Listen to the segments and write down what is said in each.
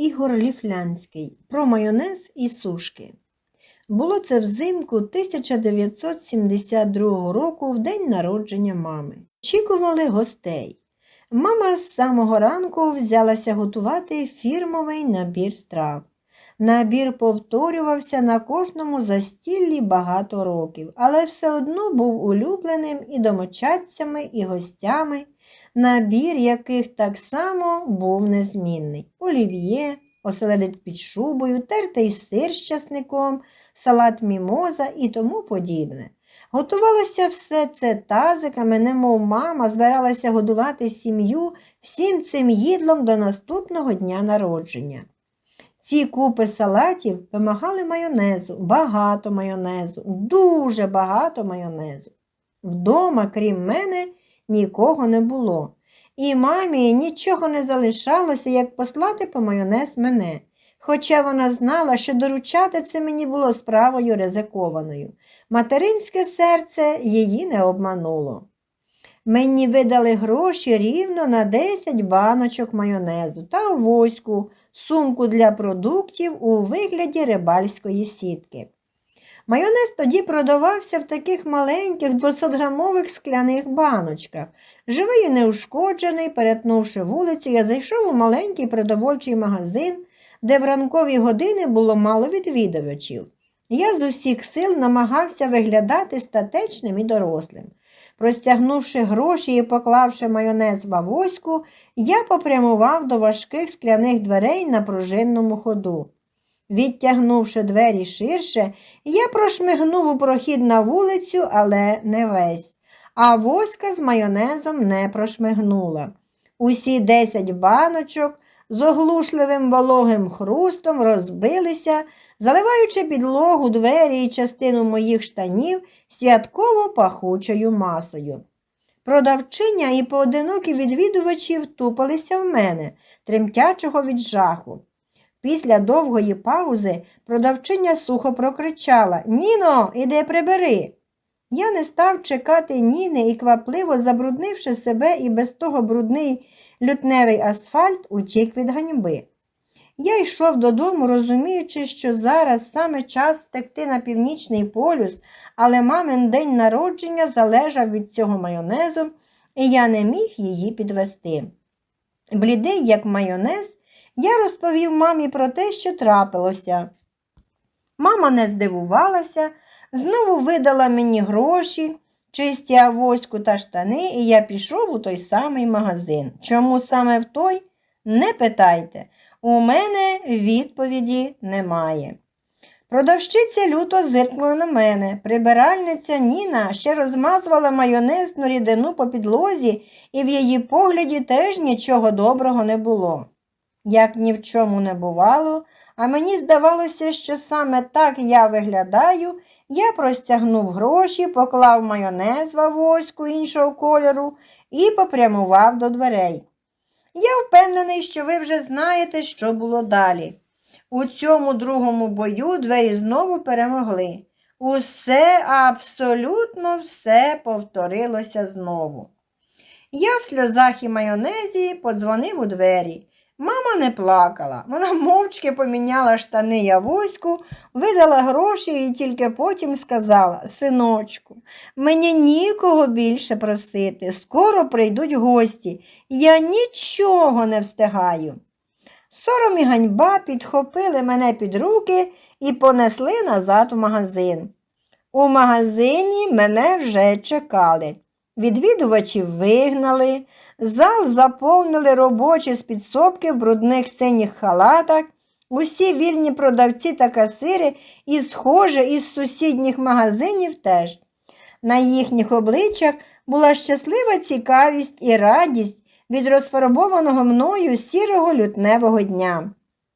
Ігор Ліфлянський про майонез і сушки. Було це взимку 1972 року в день народження мами. Очікували гостей. Мама з самого ранку взялася готувати фірмовий набір страв. Набір повторювався на кожному застіллі багато років, але все одно був улюбленим і домочадцями, і гостями, набір яких так само був незмінний. Олів'є, оселедець під шубою, тертий сир з часником, салат мімоза і тому подібне. Готувалося все це тазиками, немов мама збиралася годувати сім'ю всім цим їдлом до наступного дня народження. Ці купи салатів вимагали майонезу, багато майонезу, дуже багато майонезу. Вдома, крім мене, нікого не було. І мамі нічого не залишалося, як послати по майонез мене, хоча вона знала, що доручати це мені було справою ризикованою. Материнське серце її не обмануло. Мені видали гроші рівно на 10 баночок майонезу та авоську, сумку для продуктів у вигляді рибальської сітки. Майонез тоді продавався в таких маленьких 200-грамових скляних баночках. Живий і неушкоджений, перетнувши вулицю, я зайшов у маленький продовольчий магазин, де в ранкові години було мало відвідувачів. Я з усіх сил намагався виглядати статечним і дорослим. Простягнувши гроші і поклавши майонез в авоську, я попрямував до важких скляних дверей на пружинному ходу. Відтягнувши двері ширше, я прошмигнув у прохід на вулицю, але не весь, а воська з майонезом не прошмигнула. Усі десять баночок з оглушливим вологим хрустом розбилися, заливаючи підлогу, двері і частину моїх штанів святково пахучою масою. Продавчиня і поодинокі відвідувачі втупалися в мене, тремтячого від жаху. Після довгої паузи продавчиня сухо прокричала Ніно, іди прибери. Я не став чекати Ніни і, квапливо забруднивши себе і без того брудний лютневий асфальт, утік від ганьби. Я йшов додому, розуміючи, що зараз саме час втекти на північний полюс, але мамин день народження залежав від цього майонезу, і я не міг її підвести. Блідий, як майонез, я розповів мамі про те, що трапилося. Мама не здивувалася, знову видала мені гроші, чисті авоську та штани, і я пішов у той самий магазин. Чому саме в той? Не питайте. У мене відповіді немає. Продавщиця люто зиркнула на мене. Прибиральниця Ніна ще розмазувала майонезну рідину по підлозі, і в її погляді теж нічого доброго не було. Як ні в чому не бувало, а мені здавалося, що саме так я виглядаю, я простягнув гроші, поклав майонез в авоську іншого кольору і попрямував до дверей. Я впевнений, що ви вже знаєте, що було далі. У цьому другому бою двері знову перемогли. Усе, абсолютно все повторилося знову. Я в сльозах і майонезі подзвонив у двері. Мама не плакала. Вона мовчки поміняла штани й авоську, видала гроші і тільки потім сказала Синочку, мені нікого більше просити. Скоро прийдуть гості. Я нічого не встигаю. Сором і ганьба підхопили мене під руки і понесли назад у магазин. У магазині мене вже чекали. Відвідувачів вигнали, зал заповнили робочі з підсобки в брудних синіх халатах, усі вільні продавці та касири і, схоже, із сусідніх магазинів теж. На їхніх обличчях була щаслива цікавість і радість від розфарбованого мною сірого лютневого дня.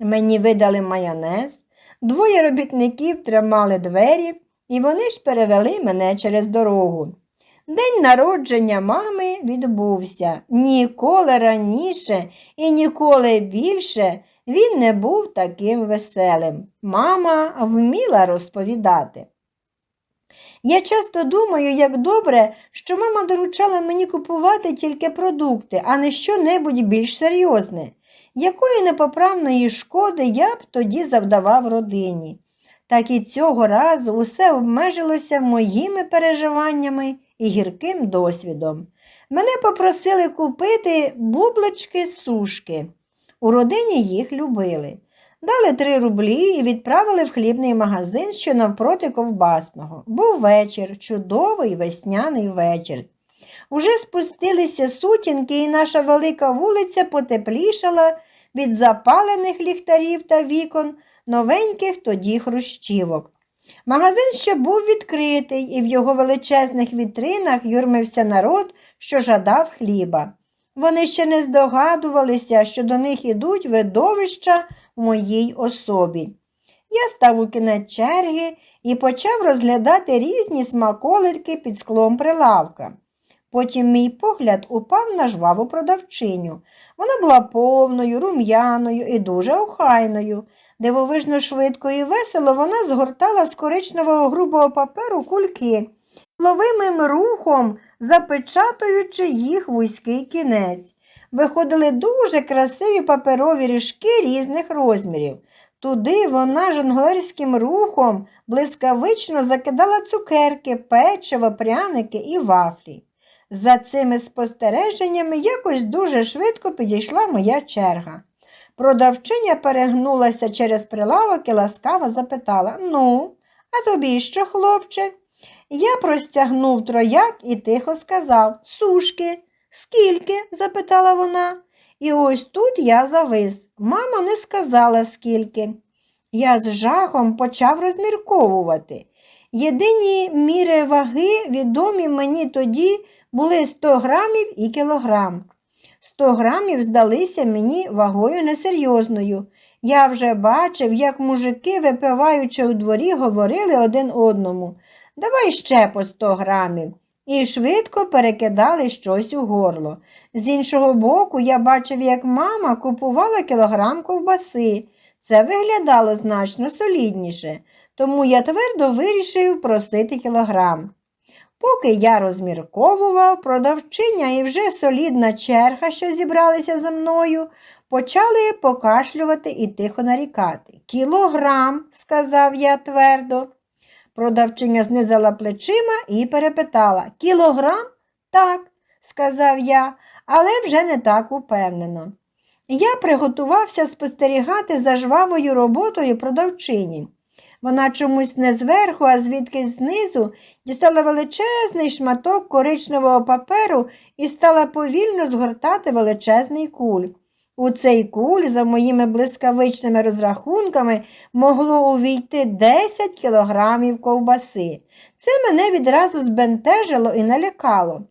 Мені видали майонез, двоє робітників тримали двері, і вони ж перевели мене через дорогу. День народження мами відбувся. Ніколи раніше і ніколи більше він не був таким веселим. Мама вміла розповідати. Я часто думаю, як добре, що мама доручала мені купувати тільки продукти, а не що-небудь більш серйозне. якої непоправної шкоди я б тоді завдавав родині. Так і цього разу усе обмежилося моїми переживаннями і гірким досвідом. Мене попросили купити бублички сушки. У родині їх любили. Дали три рублі і відправили в хлібний магазин, що навпроти ковбасного. Був вечір, чудовий весняний вечір. Уже спустилися сутінки, і наша велика вулиця потеплішала від запалених ліхтарів та вікон новеньких тоді хрущівок. Магазин ще був відкритий, і в його величезних вітринах юрмився народ, що жадав хліба. Вони ще не здогадувалися, що до них ідуть видовища в моїй особі. Я став у кінець черги і почав розглядати різні смаколики під склом прилавка. Потім мій погляд упав на жваву продавчиню. Вона була повною, рум'яною і дуже охайною. Дивовижно швидко і весело вона згортала з коричневого грубого паперу кульки, ловимим рухом запечатуючи їх вузький кінець. Виходили дуже красиві паперові ріжки різних розмірів. Туди вона жонглерським рухом блискавично закидала цукерки, печиво, пряники і вафлі. За цими спостереженнями якось дуже швидко підійшла моя черга. Продавчиня перегнулася через прилавок і ласкаво запитала Ну, а тобі що, хлопче? Я простягнув трояк і тихо сказав Сушки. Скільки? запитала вона. І ось тут я завис. Мама не сказала скільки. Я з жахом почав розмірковувати. Єдині міри ваги, відомі мені тоді, були 100 грамів і кілограм. 100 грамів здалися мені вагою несерйозною. Я вже бачив, як мужики, випиваючи у дворі, говорили один одному Давай ще по 100 грамів. І швидко перекидали щось у горло. З іншого боку, я бачив, як мама купувала кілограм ковбаси. Це виглядало значно солідніше, тому я твердо вирішив просити кілограм. Поки я розмірковував, продавчиня і вже солідна черга, що зібралися за мною, почали покашлювати і тихо нарікати. Кілограм, сказав я твердо. Продавчиня знизила плечима і перепитала Кілограм? Так, сказав я, але вже не так упевнено. Я приготувався спостерігати за жвавою роботою продавчині. Вона чомусь не зверху, а звідки знизу дістала величезний шматок коричневого паперу і стала повільно згортати величезний куль. У цей куль, за моїми блискавичними розрахунками, могло увійти 10 кілограмів ковбаси. Це мене відразу збентежило і налякало.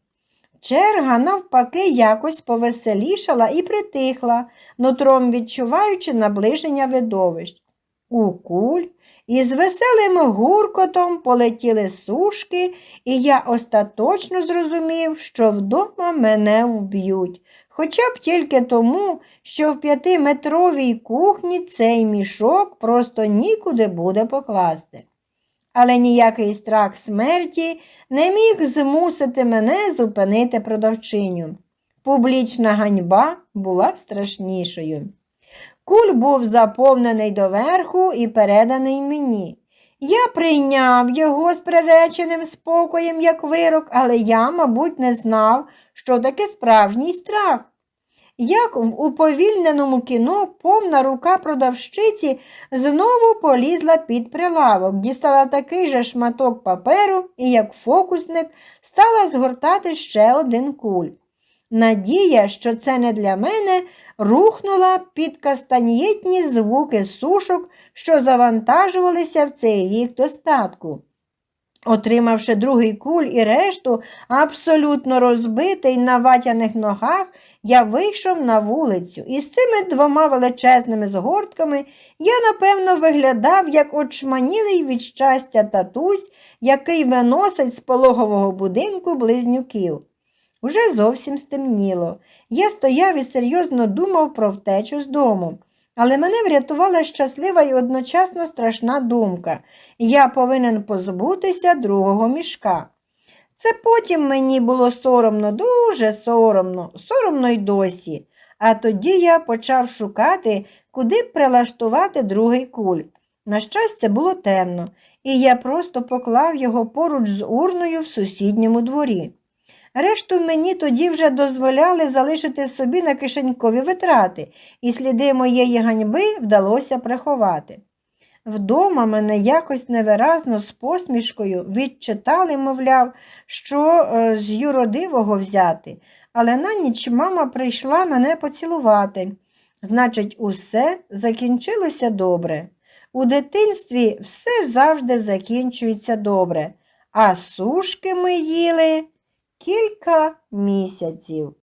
Черга, навпаки, якось повеселішала і притихла, нутром відчуваючи наближення видовищ. У куль із веселим гуркотом полетіли сушки, і я остаточно зрозумів, що вдома мене вб'ють хоча б тільки тому, що в п'ятиметровій кухні цей мішок просто нікуди буде покласти. Але ніякий страх смерті не міг змусити мене зупинити продавчиню. Публічна ганьба була страшнішою. Куль був заповнений доверху і переданий мені. Я прийняв його з приреченим спокоєм, як вирок, але я, мабуть, не знав, що таке справжній страх. Як в уповільненому кіно повна рука продавщиці знову полізла під прилавок, дістала такий же шматок паперу і, як фокусник, стала згортати ще один куль. Надія, що це не для мене, рухнула під кастаньєтні звуки сушок, що завантажувалися в цей рік достатку. Отримавши другий куль і решту, абсолютно розбитий на ватяних ногах, я вийшов на вулицю, і з цими двома величезними згортками я, напевно, виглядав, як очманілий від щастя татусь, який виносить з пологового будинку близнюків. Уже зовсім стемніло. Я стояв і серйозно думав про втечу з дому. Але мене врятувала щаслива і одночасно страшна думка я повинен позбутися другого мішка. Це потім мені було соромно, дуже соромно, соромно й досі. А тоді я почав шукати, куди б прилаштувати другий культ. На щастя, було темно, і я просто поклав його поруч з урною в сусідньому дворі. Решту мені тоді вже дозволяли залишити собі на кишенькові витрати, і сліди моєї ганьби вдалося приховати. Вдома мене якось невиразно з посмішкою відчитали, мовляв, що е, з юродивого взяти, але на ніч мама прийшла мене поцілувати. Значить, усе закінчилося добре. У дитинстві все завжди закінчується добре, а сушки ми їли кілька місяців.